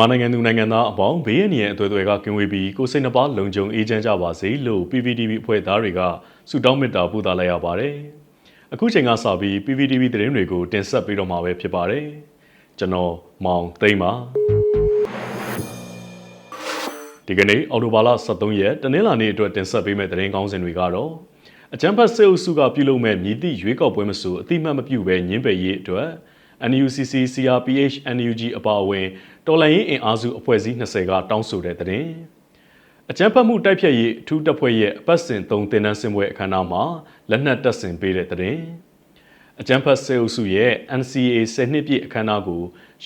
မြန်မာနိုင်ငံသူနိုင်ငံသားအပေါင်းဘေးရန်ရန်အသွေးတွေကကင်ဝေးပြီးကိုယ်စိတ်နှပါလုံခြုံအေးချမ်းကြပါစေလို့ PPTV အဖွဲ့သားတွေကဆုတောင်းမေတ္တာပို့သလိုက်ရပါတယ်။အခုချိန်ကစပြီး PPTV သတင်းတွေကိုတင်ဆက်ပေးတော့မှာပဲဖြစ်ပါတယ်။ကျွန်တော်မောင်သိမ့်ပါဒီကနေ့အော်တိုဘာလ23ရက်တနင်္လာနေ့အတွက်တင်ဆက်ပေးမယ့်သတင်းကောင်းစင်တွေကတော့အကြံဖတ်စေအုပ်စုကပြုလုပ်မဲ့မြည်သည့်ရွေးကောက်ပွဲမဆိုအတိမတ်မပြုဘဲညင်းပယ်ရေးအတွက် NUCC CRPH NUG အပါအဝင် တော်လှန်ရေးအင်အားစုအဖွဲ့အစည်း20ကတောင်းဆိုတဲ့တဲ့။အကြမ်းဖက်မှုတိုက်ဖျက်ရေးအထူးတပ်ဖွဲ့ရဲ့အပတ်စဉ်3တင်နန်းစင်ပွဲအခမ်းအနားမှာလက်နက်တပ်ဆင်ပေးတဲ့တဲ့။အကြမ်းဖက်စေအုပ်စုရဲ့ NCA 10နှစ်ပြည့်အခမ်းအနားကို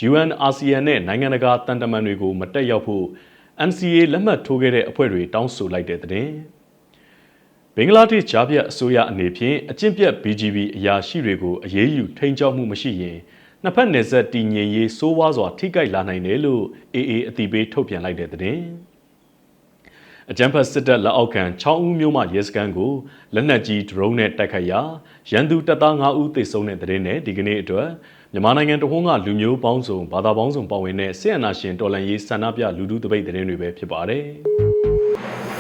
UN ASEAN နဲ့နိုင်ငံတကာတန်တမန်တွေကိုမတက်ရောက်ဖို့ NCA လက်မှတ်ထိုးခဲ့တဲ့အဖွဲ့တွေတောင်းဆိုလိုက်တဲ့တဲ့။ဘင်္ဂလားဒေ့ရှ်ဂျားပြတ်အစိုးရအနေဖြင့်အကျင့်ပြတ် BGB အရာရှိတွေကိုအရေးယူထိန်းချုပ်မှုမရှိရင် နှစ်ဖက်နယ်စပ်တည်ငြိမ်ရေးစိုးဝါးစွာထိခိုက်လာနိုင်တယ်လို့ AA အသိပေးထုတ်ပြန်လိုက်တဲ့သတင်း။အကြံဖတ်စစ်တပ်လက်အောက်ခံ6ဦးမျိုးမှရဲစခန်းကိုလက်နက်ကြီးဒရုန်းနဲ့တိုက်ခိုက်ရာရန်သူတပ်သား9ဦးသေဆုံးတဲ့သတင်းနဲ့ဒီကနေ့အတွက်မြန်မာနိုင်ငံတဝန်းကလူမျိုးပေါင်းစုံဘာသာပေါင်းစုံပါဝင်တဲ့ဆီယနာရှင်တော်လှန်ရေးဆန္ဒပြလူထုတပိတ်သတင်းတွေပဲဖြစ်ပါတယ်။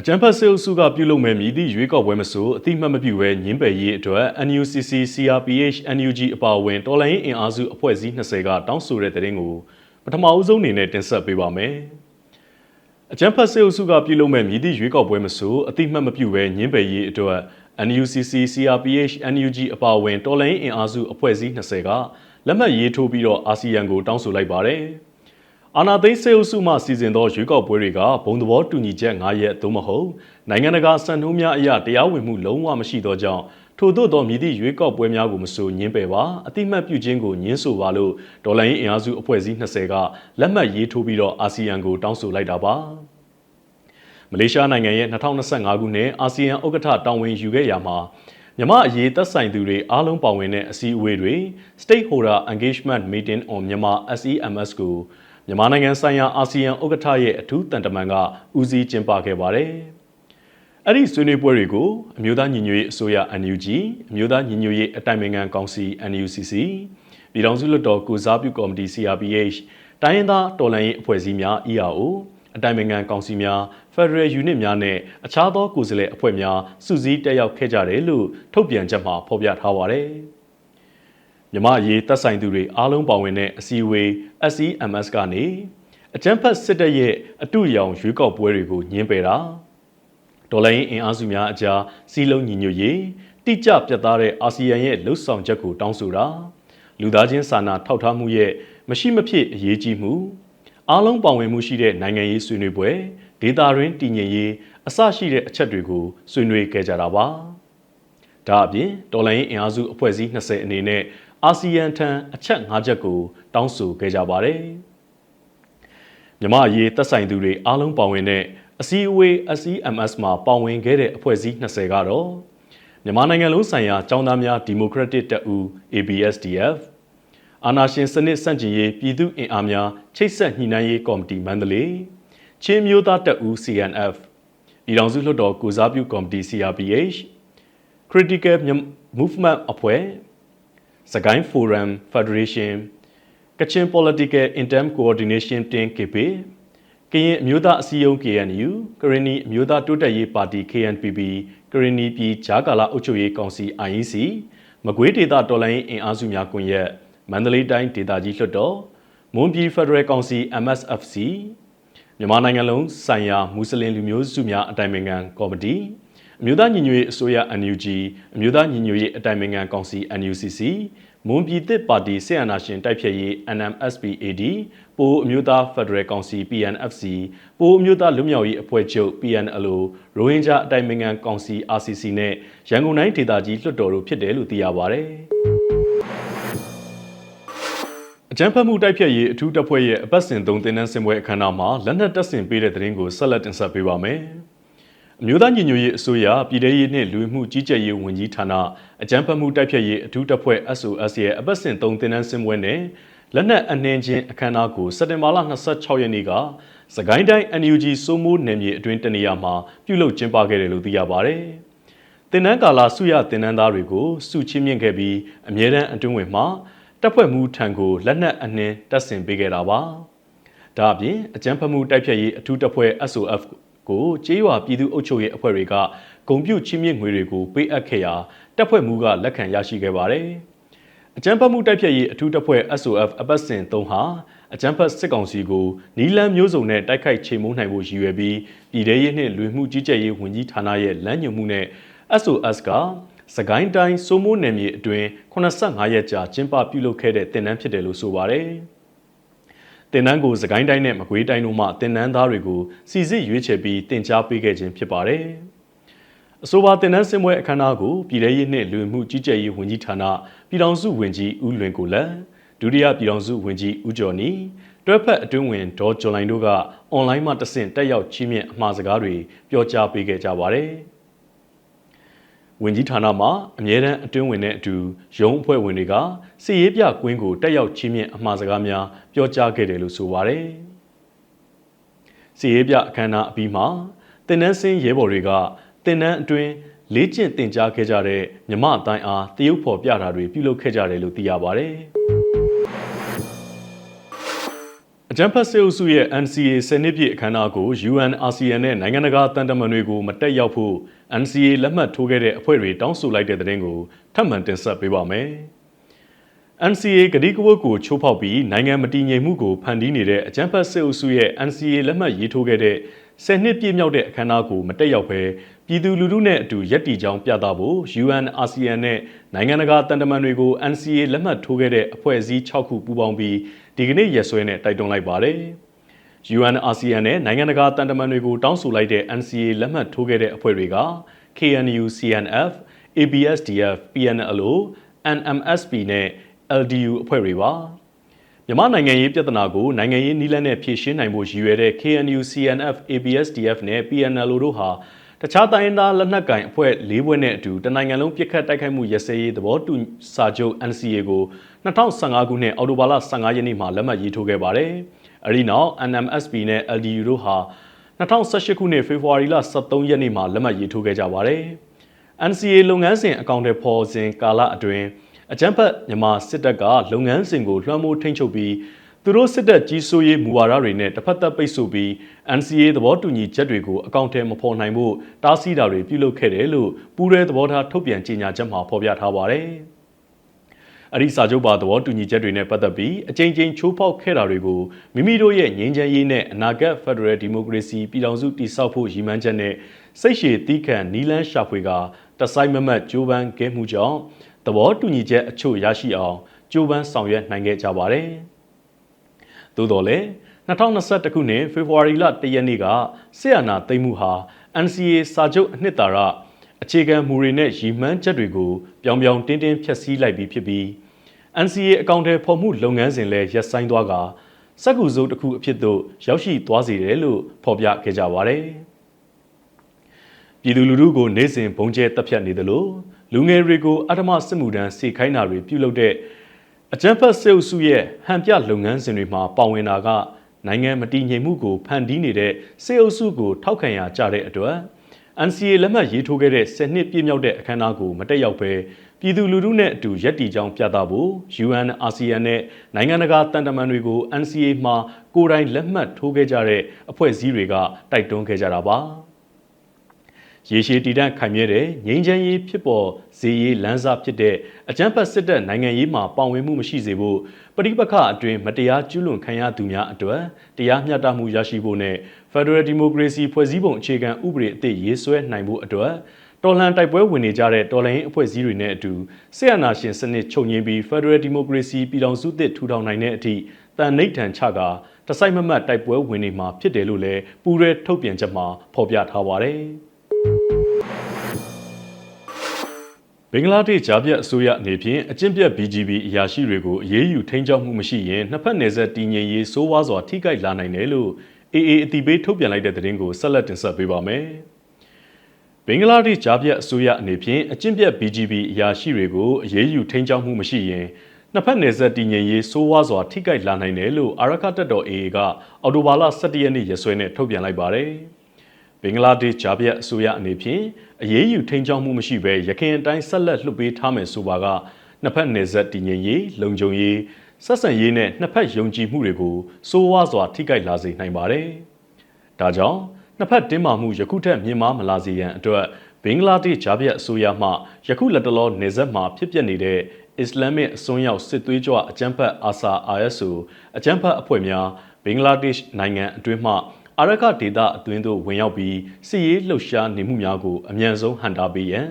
အကြံဖတ်စေအုပ်စုကပြုလုပ်မဲ့မြည်သည့်ရွေးကောက်ပွဲမဆိုအတိမတ်မပြုဘဲညင်းပယ်ရေးအတွက် NUCC CRPH NUG အပါအဝင်တော်လိုင်းအင်အားစုအဖွဲ့အစည်း20ကတောင်းဆိုတဲ့တဲ့င်းကိုပထမအဦးဆုံးအနေနဲ့တင်ဆက်ပေးပါမယ်။အကြံဖတ်စေအုပ်စုကပြုလုပ်မဲ့မြည်သည့်ရွေးကောက်ပွဲမဆိုအတိမတ်မပြုဘဲညင်းပယ်ရေးအတွက် NUCC CRPH NUG အပါအဝင်တော်လိုင်းအင်အားစုအဖွဲ့အစည်း20ကလက်မှတ်ရေးထိုးပြီးတော့အာဆီယံကိုတောင်းဆိုလိုက်ပါတယ်။ အာနာသိန်းစေအုပ်စုမှစီစဉ်သောရွေးကောက်ပွဲတွေကဘုံသဘောတူညီချက်9ရက်သို့မဟုတ်နိုင်ငံတကာစံနှုန်းများအရတရားဝင်မှုလုံးဝမရှိသောကြောင့်ထို့သောသောမြည်သည့်ရွေးကောက်ပွဲများကိုမဆိုညင်းပယ်ပါအတိမတ်ပြုခြင်းကိုညင်းဆိုပါလို့ဒေါ်လာရင်းအင်အားစုအဖွဲ့အစည်း20ကလက်မှတ်ရေးထိုးပြီးတော့အာဆီယံကိုတောင်းဆိုလိုက်တာပါမလေးရှားနိုင်ငံရဲ့2025ခုနှစ်အာဆီယံဥက္ကဋ္ဌတာဝန်ယူခဲ့ရမှာမြမအရေးသက်ဆိုင်သူတွေအားလုံးပါဝင်တဲ့အစည်းအဝေးတွေ Stakeholder Engagement Meeting on Myanmar SEMS ကို မြန်မာနိုင်ငံဆိုင်ရာအာဆီယံဥက္ကဋ္ဌရဲ့အထူးတန်တမန်ကဦးစီးကျင်းပခဲ့ပါတယ်။အဲ့ဒီဆွေးနွေးပွဲတွေကိုအမျိုးသားညီညွတ်ရေးအစိုးရ NUG အမျိုးသားညီညွတ်ရေးအတိုင်ပင်ခံကောင်စီ NUCC ပြည်ထောင်စုလွှတ်တော်ကုစားပြုကော်မတီ CRPH တိုင်းရင်းသားတော်လှန်ရေးအဖွဲ့အစည်းများ EAO အတိုင်ပင်ခံကောင်စီများ Federal Unit များနဲ့အခြားသောကိုယ်စားလှယ်အဖွဲ့များစုစည်းတက်ရောက်ခဲ့ကြတယ်လို့ထုတ်ပြန်ချက်မှာဖော်ပြထားပါတယ်။ မြမအရေးတပ်ဆိုင်သူတွေအားလုံးပါဝင်တဲ့အစည်းအဝေး SEMS ကနေအကြမ်းဖက်စစ်တပ်ရဲ့အတူရောင်ရွေးကောက်ပွဲတွေကိုညှင်းပယ်တာဒေါ်လာရင်းအင်အားစုများအကြားစီးလုံးညီညွတ်ရေးတိကျပြတ်သားတဲ့အာဆီယံရဲ့လှုပ်ဆောင်ချက်ကိုတောင်းဆိုတာလူသားချင်းစာနာထောက်ထားမှုရဲ့မရှိမဖြစ်အရေးကြီးမှုအားလုံးပါဝင်မှုရှိတဲ့နိုင်ငံရေးဆွေးနွေးပွဲဒေတာရင်းတည်ငြိမ်ရေးအစရှိတဲ့အချက်တွေကိုဆွေးနွေးခဲ့ကြတာပါဒါအပြင်တော်လိုင်းအင်အားစုအဖွဲ့အစည်း20အနေနဲ့ အာဆီယံထံအချက်၅ချက်ကို တောင်းဆိုခဲ့ကြပါတယ်။မြမအရေးသက်ဆိုင်သူတွေအားလုံးပါဝင်တဲ့အစည်းအဝေး SEMS မှာပါဝင်ခဲ့တဲ့အဖွဲ့အစည်း20ကတော့မြန်မာနိုင်ငံလုံးဆိုင်ရာចောင်းသားများဒီမိုကရက်တစ်တပ်ဦး ABSDF အာနာရှင်စနစ်စန့်ကျင်ရေးပြည်သူ့အင်အားများချိတ်ဆက်ညှိနှိုင်းရေးကော်မတီမန္တလေးချင်းမျိုးသားတပ်ဦး CNF ပြည်ထောင်စုလွှတ်တော်ကုစားပြုကော်မတီ CRPH Critical Movement အဖွဲ့ စကိုင်း Forum Federation ကချင် Political Interim Coordination Team KP ကရင်အမျိုးသားအစည်းအရုံး KNU ကရင်နီအမျိုးသားတိုးတက်ရေးပါတီ KNPP ကရင်နီပြည်ဂျာကာလာအုပ်ချုပ်ရေးကောင်စီ IEC မကွေးဒေသတော်လှန်ရေးအင်အားစုများကွန်ရက်မန္တလေးတိုင်းဒေသကြီးလွှတ်တော်မွန်ပြည်ဖက်ဒရယ်ကောင်စီ MSFC မြန်မာနိုင်ငံလုံးဆိုင်ရာမွတ်စလင်လူမျိုးစုများအတိုင်းအမြံကော်မတီ အမျိုးသားညီညွတ်ရေးအစိုးရ NUG အမျိုးသားညီညွတ်ရေးအတိုင်ပင်ခံကောင်စီ NUCC မွန်ပြည်သစ်ပါတီဆေယနာရှင်တိုက်ဖြည့်ရေး NMSPAD ပိုအမျိုးသားဖက်ဒရယ်ကောင်စီ PNFC ပိုအမျိုးသားလူမျိုးရေးအဖွဲ့ချုပ် PNLO ရိုဟင်ဂျာအတိုင်ပင်ခံကောင်စီ RCC နဲ့ရန်ကုန်တိုင်းဒေသကြီးလွှတ်တော်တို့ဖြစ်တယ်လို့သိရပါဗျ။အကြမ်းဖက်မှုတိုက်ဖြတ်ရေးအထူးတပ်ဖွဲ့ရဲ့အပတ်စဉ်သုံးတင်နန်းစင်ပွဲအခမ်းအနားမှာလက်နက်တပ်ဆင်ပေးတဲ့တဲ့ရင်ကိုဆက်လက်တင်ဆက်ပေးပါမယ်။ အမျိုးသားညီညွတ်ရေးအစိုးရပြည်ထရေးနှင့်လူမှုကြီးကြပ်ရေးဝန်ကြီးဌာနအကြံဖတ်မှုတိုက်ဖြတ်ရေးအထူးတပ်ဖွဲ့ SOS ရဲ့အပတ်စဉ်3တင်နန်းစင်ပွဲနဲ့လက်နက်အနှင်းချင်းအခမ်းအနားကိုစက်တင်ဘာလ26ရက်နေ့ကစကိုင်းတိုင်း NUG စိုးမိုးနယ်မြေအတွင်းတနေရာမှာပြုလုပ်ကျင်းပခဲ့တယ်လို့သိရပါဗျ။တင်နန်းကာလာစုရတင်နန်းသားတွေကိုစုချင်းမြင့်ခဲ့ပြီးအမြဲတမ်းအတွင်းဝင်မှာတပ်ဖွဲ့မှုထံကိုလက်နက်အနှင်းတပ်ဆင်ပေးခဲ့တာပါ။ဒါအပြင်အကြမ်းဖက်မှုတိုက်ဖျက်ရေးအထူးတပ်ဖွဲ့ SOF ကိုကြေးရွာပြည်သူ့အုပ်ချုပ်ရေးအဖွဲ့တွေကဂုံပြုတ်ချင်းမြင့်ငွေတွေကိုပေးအပ်ခဲ့ရာတပ်ဖွဲ့မှုကလက်ခံရရှိခဲ့ပါတယ်။အကြမ်းဖက်မှုတိုက်ဖျက်ရေးအထူးတပ်ဖွဲ့ SOF အပတ်စဉ်3ဟာအကြမ်းဖက်စစ်ကောင်စီကိုနီလန်းမျိုးစုံနဲ့တိုက်ခိုက်ချိန်မုန်းနိုင်ဖို့ရည်ရွယ်ပြီးပြည်ထရေးနှင့်လူမှုကြီးကြပ်ရေးဝန်ကြီးဌာနရဲ့လမ်းညွှန်မှုနဲ့ SOS ကစကိုင်းတိုင်းစိုးမိုးနယ်မြေအတွင်း85ရက်ကြာကျင်းပပြုလုပ်ခဲ့တဲ့တင်နန်းဖြစ်တယ်လို့ဆိုပါတယ်။ တင်နန်းကိုစကိုင်းတိုင်းနဲ့မကွေးတိုင်းတို့မှတင်နန်းသားတွေကိုစီစစ်ရွေးချယ်ပြီးတင် जा ပေးခဲ့ခြင်းဖြစ်ပါတယ်။အဆိုပါတင်နန်းစင်ပွဲအခမ်းအနားကိုပြည်ထရေးနှင့်လူမှုကြီးကြပ်ရေးဝန်ကြီးဌာနပြည်ထောင်စုဝန်ကြီးဦးလွင်ကိုလက်ဒုတိယပြည်ထောင်စုဝန်ကြီးဦးကျော်နီတွဲဖက်အတွင်းဝင်ဒေါ်ကျော်လိုင်တို့ကအွန်လိုင်းမှာတဆင့်တက်ရောက်ချီးမြှင့်အမှားစကားတွေပြောကြားပေးခဲ့ကြပါတယ်။ ဝင်ကြီးဌာနမှအမြဲတမ်းအတွင်းဝင်တဲ့အတူရုံးအဖွဲ့ဝင်တွေကစီရေးပြကွင်းကိုတက်ရောက်ချင်းမြင့်အမှားစကားများပြောကြားခဲ့တယ်လို့ဆိုပါရယ်စီရေးပြအခမ်းအနားအပြီးမှာတင်နန်းစင်းရဲဘော်တွေကတင်နန်းအတွင်းလေးကျင့်တင် जा ခဲ့ကြတဲ့မြမအတိုင်းအားတရုပ်ဖော်ပြတာတွေပြုလုပ်ခဲ့ကြတယ်လို့သိရပါဗျ။ အကြံဖတ်စေအုပ်စုရဲ့ NCA စနစ်ပြည့်အခမ်းအနားကို UN ASEAN နဲ့နိုင်ငံတကာတန်တမန်တွေကိုမတက်ရောက်ဖို့ NCA လက်မှတ်ထိုးခဲ့တဲ့အဖွဲ့တွေတောင်းဆိုလိုက်တဲ့တဲ့တင်ကိုထပ်မံတင်ဆက်ပေးပါမယ်။ NCA ကတိကဝတ်ကိုချိုးဖောက်ပြီးနိုင်ငံမတည်ငြိမ်မှုကိုဖန်တီးနေတဲ့အကြမ်းဖက်စစ်အုပ်စုရဲ့ NCA လက်မှတ်ရေးထိုးခဲ့တဲ့ဆယ်နှစ်ပြည့်မြောက်တဲ့အခမ်းအနားကိုမတက်ရောက်ဘဲပြည်သူလူထုနဲ့အတူရက်တီကြောင်းပြသဖို့ UN ASEAN နဲ့နိုင်ငံတကာတန်တမန်တွေကို NCA လက်မှတ်ထိုးခဲ့တဲ့အဖွဲ့အစည်း6ခုပူးပေါင်းပြီး ဒီကနေ့ရက်စွဲနဲ့တိုက်တွန်းလိုက်ပါတယ်။ UN ASEAN နဲ့နိုင်ငံတကာတန်တမန်တွေကိုတောင်းဆိုလိုက်တဲ့ NCA လက်မှတ်ထိုးခဲ့တဲ့အဖွဲ့တွေက KNU CNF ABSDF PNLO NMSP နဲ့ LDU အဖွဲ့တွေပါမြန်မာနိုင်ငံရေးပြဿနာကိုနိုင်ငံရေးနည်းလမ်းနဲ့ဖြေရှင်းနိုင်ဖို့ရည်ရွယ်တဲ့ KNU CNF ABSDF နဲ့ PNLO တို့ဟာ တခြားတိုင်းသားလက်နက်ကင်အဖွဲ့၄ဘွဲ့နဲ့အတူတနိုင်ငံလုံးပြစ်ခတ်တိုက်ခိုက်မှုရစဲရေးသဘောတူစာချုပ် NCA ကို2015ခုနှစ်အောက်တိုဘာလ15ရက်နေ့မှာလက်မှတ်ရေးထိုးခဲ့ပါတယ်။အဲဒီနောက် NMSP နဲ့ LDU တို့ဟာ2018ခုနှစ်ဖေဖော်ဝါရီလ23ရက်နေ့မှာလက်မှတ်ရေးထိုးခဲ့ကြပါတယ်။ NCA လုပ်ငန်းစဉ်အကောင့်တွေပေါ်စဉ်ကာလအတွင်းအကြမ်းဖက်မြန်မာစစ်တပ်ကလုပ်ငန်းစဉ်ကိုလွှမ်းမိုးထိန်းချုပ်ပြီး သူတို့စစ်တပ်ကြီးစိုးရေးမူဝါဒတွေနဲ့တစ်ဖက်သက်ပိတ်ဆို့ပြီး NCA သဘောတူညီချက်တွေကိုအကောင့်ထဲမဖော်နိုင်ဖို့တားဆီးတာတွေပြုလုပ်ခဲ့တယ်လို့ပူးရဲသဘောထားထုတ်ပြန်ကြေညာချက်မှာဖော်ပြထားပါတယ်။အဲ့ဒီစာချုပ်ပါသဘောတူညီချက်တွေနဲ့ပတ်သက်ပြီးအကြိမ်ကြိမ်ချိုးဖောက်ခဲ့တာတွေကိုမိမိတို့ရဲ့ငြိမ်းချမ်းရေးနဲ့အနာဂတ်ဖက်ဒရယ်ဒီမိုကရေစီပြည်ထောင်စုတည်ဆောက်ဖို့ရည်မှန်းချက်နဲ့စိတ်ရှည်တီးခံနီလန်းရှာဖွေကတစိုက်မမတ်ကြိုးပမ်းခဲ့မှုကြောင့်သဘောတူညီချက်အချို့ရရှိအောင်ကြိုးပမ်းဆောင်ရွက်နိုင်ခဲ့ကြပါတယ်။ သို့တော်လည်း2021ခုနှစ်ဖေဖော်ဝါရီလ1ရက်နေ့ကဆီယနာသိမ်းမှုဟာ NCA စာချုပ်အနှစ်သာရအခြေခံမူတွေနဲ့ရည်မှန်းချက်တွေကိုပြောင်ပြောင်တင်းတင်းဖျက်ဆီးလိုက်ပြီးဖြစ်ပြီး NCA အကောင့်ထဲဖော်မှုလုပ်ငန်းစဉ်လည်းရပ်ဆိုင်းသွားကစက်ကူစိုးတစ်ခုအဖြစ်သို့ရောက်ရှိသွားစေတယ်လို့ဖော်ပြခဲ့ကြပါတယ်။ပြည်သူလူထုကိုနေ့စဉ်ဘုံကျဲတပ်ဖြတ်နေသလိုလူငယ်တွေကိုအထမစစ်မှုထမ်းစေခိုင်းတာတွေပြုလုပ်တဲ့ အကြမ်းဖက်စစ်အုပ်စုရဲ့ဟန်ပြလုပ်ငန်းစဉ်တွေမှာပါဝင်တာကနိုင်ငံမတည်ငြိမ်မှုကိုဖန်တီးနေတဲ့စစ်အုပ်စုကိုထောက်ခံရကြတဲ့အတွက် NCA လက်မှတ်ရေးထိုးခဲ့တဲ့10နှစ်ပြည့်မြောက်တဲ့အခမ်းအနားကိုမတက်ရောက်ဘဲပြည်သူလူထုနဲ့အတူရက်တီကြောင်းပြသဖို့ UN ASEAN နဲ့နိုင်ငံတကာတန်တမန်တွေကို NCA မှာကိုယ်တိုင်လက်မှတ်ထိုးခဲ့ကြတဲ့အဖွဲ့အစည်းတွေကတိုက်တွန်းခဲ့ကြတာပါ ရေရှည်တည်တံ့ခိုင်မြဲတဲ့ငြိမ်းချမ်းရေးဖြစ်ပေါ်စေရေးလမ်းစာဖြစ်တဲ့အကြမ်းဖက်စစ်တပ်နိုင်ငံရေးမှာပါဝင်မှုမရှိစေဖို့ပဋိပက္ခအတွင်းမတရားကျူးလွန်ခံရသူများအတွက်တရားမျှတမှုရရှိဖို့နဲ့ Federal Democracy ဖွဲ့စည်းပုံအခြေခံဥပဒေအသစ်ရေးဆွဲနိုင်ဖို့အတွက်တော်လှန်တိုက်ပွဲဝင်နေကြတဲ့တော်လှန်ရေးအဖွဲ့အစည်းတွေနဲ့အတူဆီယနာရှင်စနစ်ချုပ်ငင်းပြီး Federal Democracy ပြည်ထောင်စုသစ်ထူထောင်နိုင်တဲ့အထိတန်နှိပ်ထန်ချကတစိုက်မမတ်တိုက်ပွဲဝင်နေမှာဖြစ်တယ်လို့လည်းပူရဲထုတ်ပြန်ချက်မှာဖော်ပြထားပါတယ်။ ဘင်္ဂလားဒေ့ရှ်ဂျာပြတ်အစိုးရအနေဖြင့်အကျင့်ပြတ် BGB အရာရှိတွေကိုအရေးယူထိန်းချုပ်မှုမရှိရင်နှစ်ဖက်နယ်စပ်တည်ငြိမ်ရေးစိုးဝါးစွာထိခိုက်လာနိုင်တယ်လို့ AA အတိပေးထုတ်ပြန်လိုက်တဲ့သတင်းကိုဆက်လက်တင်ဆက်ပေးပါမယ်။ဘင်္ဂလားဒေ့ရှ်ဂျာပြတ်အစိုးရအနေဖြင့်အကျင့်ပြတ် BGB အရာရှိတွေကိုအရေးယူထိန်းချုပ်မှုမရှိရင်နှစ်ဖက်နယ်စပ်တည်ငြိမ်ရေးစိုးဝါးစွာထိခိုက်လာနိုင်တယ်လို့အာရခတက်တော် AA ကအော်တိုဘာလ17ရက်နေ့ရက်စွဲနဲ့ထုတ်ပြန်လိုက်ပါတယ်။ ဘင်္ဂလားဒေ့ရှ်ဂျာပြတ်အစိုးရအနေဖြင့်အရေးယူထိန်းချုပ်မှုမရှိဘဲရခိုင်အတိုင်းဆက်လက်လွှတ်ပေးထားမယ်ဆိုပါကနှစ်ဖက်နယ်စပ်တည်ငြိမ်ရေးလုံခြုံရေးဆက်ဆံရေးနဲ့နှစ်ဖက်ယုံကြည်မှုတွေကိုစိုးဝါးစွာထိခိုက်လာစေနိုင်ပါတယ်။ဒါကြောင့်နှစ်ဖက်တင်းမာမှုယခုထက်မြင့်မားမလာစေရန်အတွက်ဘင်္ဂလားဒေ့ရှ်ဂျားပြတ်အစိုးရမှယခုလက်တလောနေဆက်မှာဖြစ်ပျက်နေတဲ့အစ္စလာမစ်အစွန်းရောက်စစ်သွေးကြွအကြမ်းဖက်အာဆာ ISO အကြမ်းဖက်အဖွဲ့များဘင်္ဂလားဒေ့ရှ်နိုင်ငံအတွင်းမှ အာရကဒေသအတွင်းသို့ဝင်ရောက်ပြီးစစ်ရေးလှုပ်ရှားနေမှုများကိုအမြန်ဆုံးဟန်တာပေးရန်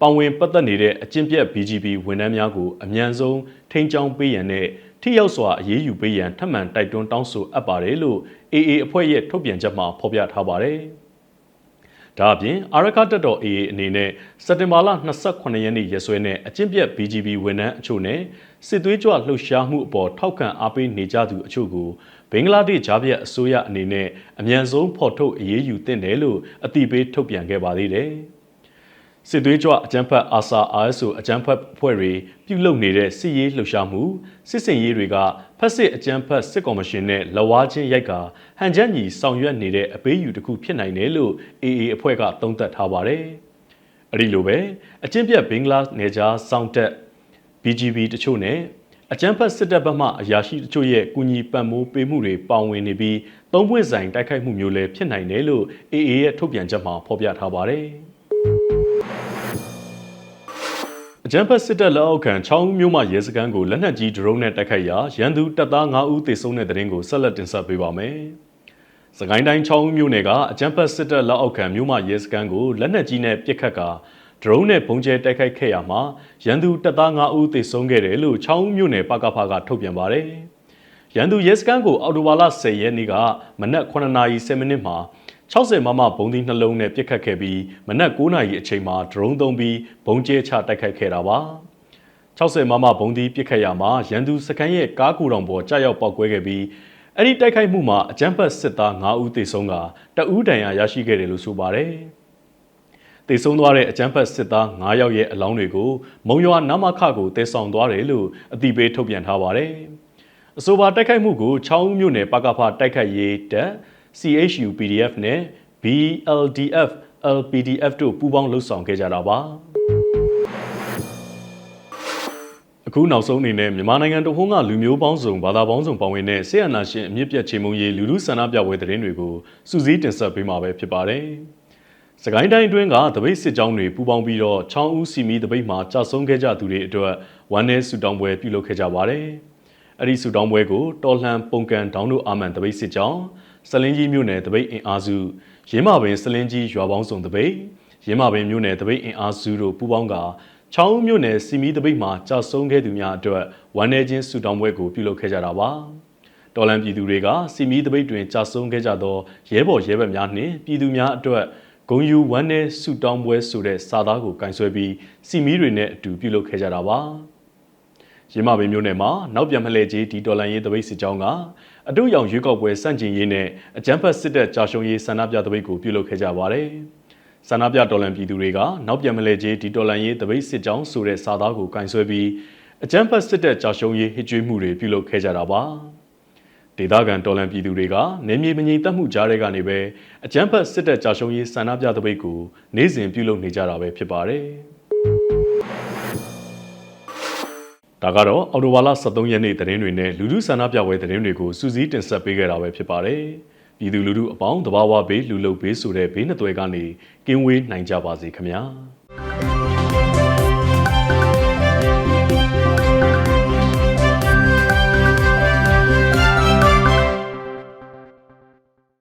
ပောင်ဝင်ပတ်သက်နေတဲ့အကျင့်ပြတ် BGB ဝန်ထမ်းများကိုအမြန်ဆုံးထိန်းချောင်းပေးရန်နဲ့ထိရောက်စွာအရေးယူပေးရန်ထပ်မံတိုက်တွန်းတောင်းဆိုအပ်ပါတယ်လို့ AA အဖွဲ့ရဲ့ထုတ်ပြန်ချက်မှာဖော်ပြထားပါတယ်။ဒါအပြင်အာရကတက်တော် AA အနေနဲ့စက်တင်ဘာလ28ရက်နေ့ရက်စွဲနဲ့အကျင့်ပြတ် BGB ဝန်ထမ်းအချို့နဲ့စစ်သွေးကြွလှုပ်ရှားမှုအပေါ်ထောက်ခံအားပေးနေကြသူအချို့ကို ဘင်္ဂလားဒေ့ရှ်ဂျားပြတ်အစိုးရအနေနဲ့အမြန်ဆုံးဖော်ထုတ်အရေးယူသင့်တယ်လို့အတိပေးထုတ်ပြန်ခဲ့ပါသေးတယ်။စစ်သွေးကြွအကြမ်းဖက်အာဆာ RSO အကြမ်းဖက်အဖွဲ့တွေပြုလုပ်နေတဲ့စစ်ရေးလှုပ်ရှားမှုစစ်စင်ရေးတွေကဖက်စစ်အကြမ်းဖက်စစ်ကော်မရှင်နဲ့လဝါချင်းရိုက်ကဟန်ချက်ညီဆောင်ရွက်နေတဲ့အပေးယူတစ်ခုဖြစ်နိုင်တယ်လို့ AA အဖွဲ့ကသုံးသပ်ထားပါတယ်။အဲဒီလိုပဲအချင်းပြတ်ဘင်္ဂလားနယ်ခြားစောင့်တပ် BGB တချို့နဲ့ အကြမ်းဖက်စစ်တပ်ဘက်မှအရာရှိတချို့ရဲ့ကူညီပံ့ပိုးပေးမှုတွေပါဝင်နေပြီးသုံးပွင့်ဆိုင်တိုက်ခိုက်မှုမျိုးလည်းဖြစ်နိုင်တယ်လို့ AA ရဲ့ထုတ်ပြန်ချက်မှာဖော်ပြထားပါတယ်။အကြမ်းဖက်စစ်တပ်လက်အောက်ခံ6ဦးမျိုးမှရဲစခန်းကိုလက်နက်ကြီးဒရုန်းနဲ့တိုက်ခိုက်ရာရန်သူတပ်သား9ဦးသေဆုံးတဲ့တဲ့ရင်ကိုဆက်လက်တင်ဆက်ပေးပါမယ်။စကိုင်းတိုင်း6ဦးမျိုးနယ်ကအကြမ်းဖက်စစ်တပ်လက်အောက်ခံမျိုးမှရဲစခန်းကိုလက်နက်ကြီးနဲ့ပစ်ခတ်ကာ ဒရုန်းနဲ့ပုံကျဲတိုက်ခိုက်ခဲ့ရမှာရန်သူတပ်သား9ဦးသေဆုံးခဲ့တယ်လို့6ဦးမျိုးနယ်ပကဖာကထုတ်ပြန်ပါတယ်။ရန်သူရဲစခန်းကိုအော်တိုဘာလ10ရက်နေ့ကမနက်9:10မိနစ်မှာ60မမဘုံသီးနှလုံးနဲ့ပြစ်ခတ်ခဲ့ပြီးမနက်9နာရီအချိန်မှာဒရုန်းသုံးပြီးဘုံကျဲချတိုက်ခိုက်ခဲ့တာပါ60မမဘုံသီးပြစ်ခတ်ရမှာရန်သူစခန်းရဲ့ကားကူတောင်ပေါ်ကြာရောက်ပောက်ကွဲခဲ့ပြီးအဲ့ဒီတိုက်ခိုက်မှုမှာအကြမ်းဖက်စစ်သား9ဦးသေဆုံးကတအူးတန်ရာရရှိခဲ့တယ်လို့ဆိုပါတယ် တေဆုံးသွားတဲ့အကြမ်းဖက်စစ်သား9ယောက်ရဲ့အလောင်းတွေကိုမုံရွာနမခကိုတဲဆောင်သွားတယ်လို့အတိပေးထုတ်ပြန်ထားပါတယ်။အဆိုပါတိုက်ခိုက်မှုကို6ဦးမြို့နယ်ပကဖတိုက်ခိုက်ရေးတပ် CHU PDF နဲ့ BLDF LPDF တို့ပူးပေါင်းလှုပ်ဆောင်ခဲ့ကြတာပါအခုနောက်ဆုံးအနေနဲ့မြန်မာနိုင်ငံတဝန်းကလူမျိုးပေါင်းစုံဘာသာပေါင်းစုံပါဝင်တဲ့ဆေးရနာရှင်အမြင့်ပြတ်ချေမှုန်းရေးလူလူဆန္ဒပြပွဲသတင်းတွေကိုစူးစီးတင်ဆက်ပေးမှာပဲဖြစ်ပါတယ်။ စကိုင်းတိုင်းအတွင်းကတပိတ်စစ်ကြောင်းတွေပူးပေါင်းပြီးတော့ချောင်းဦးစီမီတပိတ်မှာကြာဆုံးခဲ့ကြသူတွေအတွက်ဝမ်းနည်းဆူတောင်းပွဲပြုလုပ်ခဲ့ကြပါတယ်။အဲ့ဒီဆူတောင်းပွဲကိုတော်လှန်ပုံကန်ဒေါင်းတို့အာမန်တပိတ်စစ်ကြောင်းစလင်းကြီးမြို့နယ်တပိတ်အင်အားစုရင်းမာပင်စလင်းကြီးရွာပေါင်းစုံတပိတ်ရင်းမာပင်မြို့နယ်တပိတ်အင်အားစုတို့ပူးပေါင်းကချောင်းမြို့နယ်စီမီတပိတ်မှာကြာဆုံးခဲ့သူများအတွက်ဝမ်းနည်းခြင်းဆူတောင်းပွဲကိုပြုလုပ်ခဲ့ကြတာပါတော်လန်ပြည်သူတွေကစီမီတပိတ်တွင်ကြာဆုံးခဲ့ကြသောရဲဘော်ရဲဘက်များနှင့်ပြည်သူများအတွက် ဂုံယူဝမ်းနဲ့ဆူတောင်းပွဲဆိုတဲ့စာသားကိုကင်ဆယ်ပြီးစီမီတွေနဲ့အတူပြုလုပ်ခဲ့ကြတာပါရင်းမာပင်မြို့နယ်မှာနောက်ပြန်မလှည့်ကြီးဒီတော်လန်ရေးတပိတ်စစ်ကြောင်းကအတုရောင်ရွေးကောက်ပွဲစန့်ကျင်ရေးနဲ့အကြမ်းဖက်စစ်တပ်ကြာရှုံးရေးဆန္ဒပြတပိတ်ကိုပြုလုပ်ခဲ့ကြပါတယ်။ဆန္ဒပြတော်လှန်ပြည်သူတွေကနောက်ပြန်မလဲကြီးဒီတော်လှန်ရေးတပိတ်စစ်ကြောင်းဆိုတဲ့စာသားကိုကင်ဆယ်ပြီးအကြမ်းဖက်စစ်တပ်ကြာရှုံးရေးဟစ်ကြွေးမှုတွေပြုလုပ်ခဲ့ကြတာပါ။ ဒေသခံတော်လှန်ပြည်သူတွေကနေမြေမငြိမ်သက်မှုကြားတွေကနေပဲအကြမ်းဖက်စစ်တပ်ကြာရှုံးရေးဆန္ဒပြတပိတ်ကိုနေ့စဉ်ပြုလုပ်နေကြတာပဲဖြစ်ပါတယ်။ဒါကတော့အော်တိုဝါလာ73ရက်နေ့သတင်းတွေနဲ့လူလူဆန္ဒပြပွဲသတင်းတွေကိုစူးစီးတင်ဆက်ပေးခဲ့တာပဲဖြစ်ပါတယ်။ပြည်သူလူထုအပေါင်းတဘာဝဘေးလူလုဘေးဆိုတဲ့ဘေးနှစ်သွဲကနေကင်းဝေးနိုင်ကြပါစေခင်ဗျာ။